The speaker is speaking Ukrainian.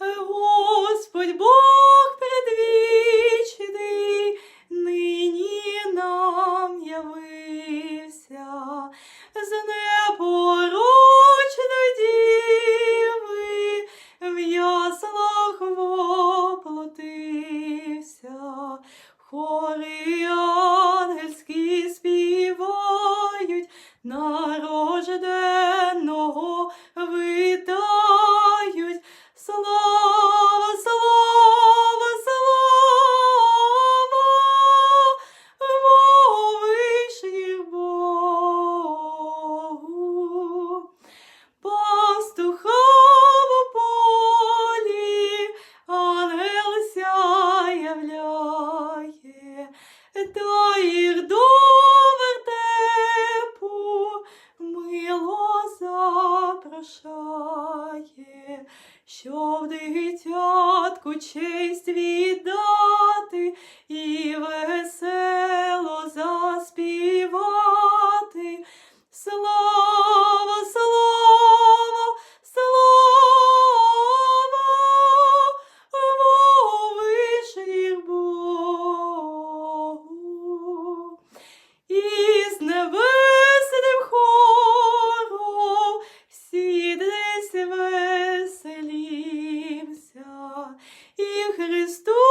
Господь Бог предвічний, нині нам явився. З непорочної діви, в яслах воплотився, запрошає, в дитятку честь віддати і Христос.